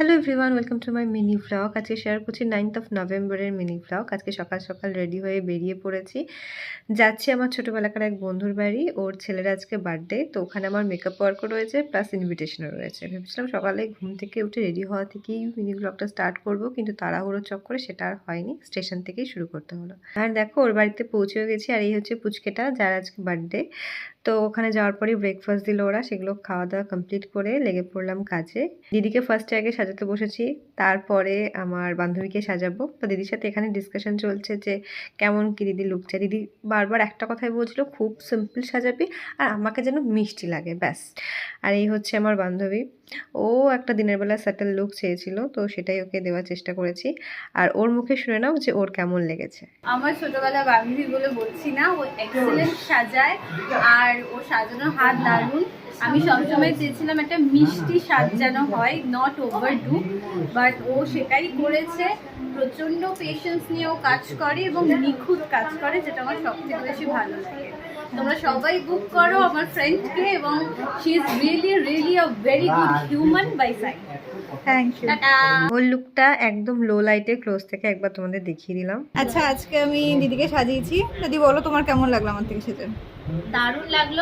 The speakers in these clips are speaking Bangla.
Hello everyone welcome to my mini vlog আজকে শেয়ার করছি নাইনথ অফ নভেম্বরের মিনি ভ্লগ আজকে সকাল সকাল রেডি হয়ে বেরিয়ে পড়েছি। যাচ্ছি আমার ছোটোবেলাকার এক বন্ধুর বাড়ি, ওর ছেলের আজকে বার্থডে তো ওখানে আমার মেকআপ ওয়ার্কও রয়েছে প্লাস ইনভিটেশনও রয়েছে। ভেবেছিলাম সকালে ঘুম থেকে উঠে রেডি হওয়া থেকেই মিনি ভ্লগটা স্টার্ট করব, কিন্তু তাড়াহুড়ো চক্করে সেটা আর হয়নি স্টেশন থেকেই শুরু করতে হলো। আর দেখো, ওর বাড়িতে পৌঁছেও গেছি, আর এই হচ্ছে পুচকেটা, যার আজকে বার্থডে তো ওখানে যাওয়ার পরে ব্রেকফাস্ট দিল ওরা, সেগুলো খাওয়া দাওয়া কমপ্লিট করে লেগে পড়লাম কাজে। দিদিকে ফার্স্টে আগে সাজাতে বসেছি, তারপরে আমার বান্ধবীকে সাজাবো। তো দিদির সাথে এখানে ডিসকাশন চলছে যে, কেমন কি দিদি লুকছে দিদি বারবার একটা কথাই বলছিল, খুব সিম্পল সাজাবি আর আমাকে যেন মিষ্টি লাগে, ব্যাস। আর এই হচ্ছে আমার বান্ধবী। ও একটা দিনের বেলা স্যাটেল লুক চেয়েছিল, তো সেটাই ওকে দেওয়ার চেষ্টা করেছি। আর ওর মুখে শুনে নাও যে ওর কেমন লেগেছে। আমার ছোটবেলা বান্ধবী বলে বলছি না, ও এক্সেলেন্ট সাজায় আর ও সাজানোর হাত দারুণ। আমি সবসময় চেয়েছিলাম একটা মিষ্টি সাজানো হয় নট ওভার ডু বাট ও সেটাই করেছে। প্রচণ্ড পেশেন্স নিয়ে ও কাজ করে এবং নিখুঁত কাজ করে, যেটা আমার সব থেকে বেশি ভালো লাগে। তোমরা সবাই বুক করো আমার ফ্রেন্ডকে এবং she is really really a very good human by side thank you ওর লুকটা একদম লো লাইটে ক্লোজ থেকে একবার তোমাদের দেখিয়ে দিলাম। আচ্ছা আজকে আমি দিদিকে সাজিয়েছি। দিদি বলো তোমার কেমন লাগল আমার থেকে সেটা দারুণ লাগল।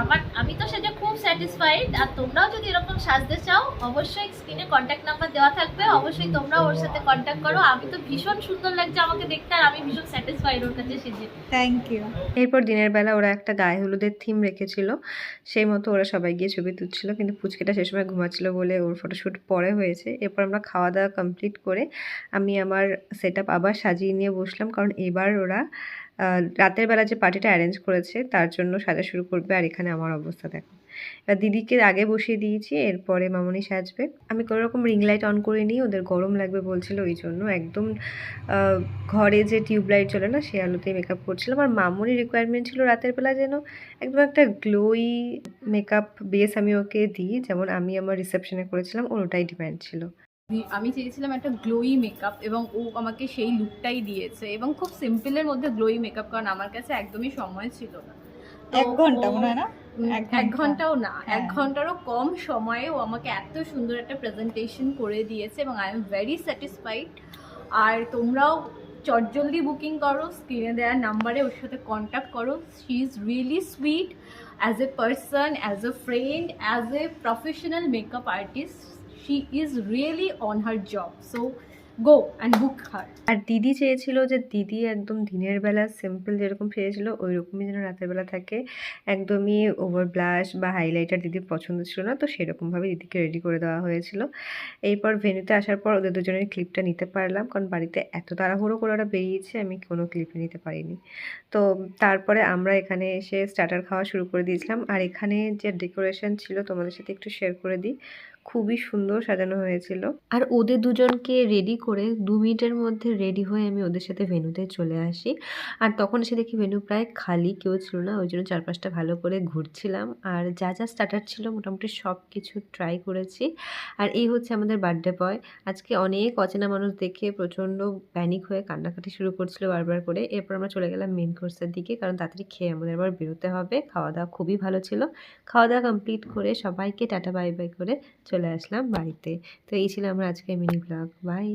আমার আমি তো সেটা খুব স্যাটিসফাইড আর তোমরাও যদি এরকম সাজতে চাও অবশ্যই স্ক্রিনে কন্ট্যাক্ট নাম্বার দেওয়া থাকবে অবশ্যই তোমরা ওর সাথে কন্ট্যাক্ট করো। আমি তো ভীষণ সুন্দর লাগছে আমাকে দেখতে আর আমি ভীষণ স্যাটিসফাইড ওর কাছে সেজে। থ্যাংক ইউ এরপর দিনের বেলা ওরা একটা গায়ে হলুদের থিম রেখেছিল সেই মতো ওরা সবাই গিয়ে ছবি তুলছিল কিন্তু পুচকেটা সে সময় ঘুমাচ্ছিল বলে ওর ফটোশ্যুট পরে হয়েছে। এরপর আমরা খাওয়া দাওয়া কমপ্লিট করে আমি আমার সেট আবার সাজিয়ে নিয়ে বসলাম কারণ এবার ওরা রাতের বেলা যে পার্টিটা অ্যারেঞ্জ করেছে, তার জন্য সাজা শুরু করবে আর এখানে আমার অবস্থা দেখো। এবার দিদিকে আগে বসিয়ে দিয়েছি, এরপরে মামনি সাজবে। আমি কোনো রকম রিং লাইট অন করে নিই, ওদের গরম লাগবে বলছিল, ওই জন্য একদম ঘরে যে টিউবলাইট চলে না সে আলোতেই মেকআপ করছিলাম। আর মামুনি রিকোয়ারমেন্ট ছিল রাতের বেলা যেন একদম একটা গ্লোই মেকআপ বেস আমি ওকে দিই, যেমন আমি আমার রিসেপশনে করেছিলাম ওর ওটাই ডিমান্ড ছিল। আমি চেয়েছিলাম একটা গ্লোই মেকআপ এবং ও আমাকে সেই লুকটাই দিয়েছে এবং খুব সিম্পলের মধ্যে গ্লোই মেকআপ কারণ আমার কাছে একদমই সময় ছিল না। এক ঘণ্টা মনে হয় না? এক ঘন্টাও না এক হ্যাঁ। ঘন্টারও কম সময়ে ও আমাকে এত সুন্দর একটা প্রেজেন্টেশন করে দিয়েছে এবং আই এম ভেরি স্যাটিসফাইড আর তোমরাও চটজলদি বুকিং করো স্ক্রিনে দেওয়ার নাম্বারে ওর সাথে কন্ট্যাক্ট করো। She is really sweet as a person as a friend as a professional makeup artist she is really on her job so go and book her আর দিদি চেয়েছিল যে দিদি একদম দিনের বেলা সিম্পল যেরকম চেয়েছিল ওই রকমই যেন রাতের বেলা থাকে। একদমই ওভার ব্লাশ বা হাইলাইটার দিদির পছন্দ ছিল না, তো সেরকমভাবে দিদিকে রেডি করে দেওয়া হয়েছিল। এরপর ভেন্যুতে আসার পর ওদের দুজনের ক্লিপটা নিতে পারলাম, কারণ বাড়িতে এত তাড়াহুড়ো করে ওরা বেরিয়েছে, আমি কোনো ক্লিপে নিতে পারিনি। তো তারপরে আমরা এখানে এসে স্টার্টার খাওয়া শুরু করে দিয়েছিলাম। আর এখানে যে ডেকোরেশন ছিল তোমাদের সাথে একটু শেয়ার করে দিই। খুবই সুন্দর সাজানো হয়েছিল। আর ওদের দুজনকে রেডি করে দু মিনিটের মধ্যে রেডি হয়ে আমি ওদের সাথে ভেনুতে চলে আসি। আর তখন এসে দেখি ভেনু প্রায় খালি, কেউ ছিল না, ওই জন্য চারপাশটা ভালো করে ঘুরছিলাম। আর যা যা স্টার্টার ছিল মোটামুটি সব কিছু ট্রাই করেছি। আর এই হচ্ছে আমাদের বার্থডে বয় আজকে অনেক অচেনা মানুষ দেখে প্রচণ্ড প্যানিক হয়ে কান্নাকাটি শুরু করছিল বারবার করে। এরপর আমরা চলে গেলাম মেন কোর্সের দিকে, কারণ তাড়াতাড়ি খেয়ে আমাদের আবার বেরোতে হবে। খাওয়া দাওয়া খুবই ভালো ছিল। খাওয়া দাওয়া কমপ্লিট করে সবাইকে টাটা বাই বাই করে চলে আসলাম বাড়িতে। তো এই ছিল আমার আজকে মিনি ব্লগ বাই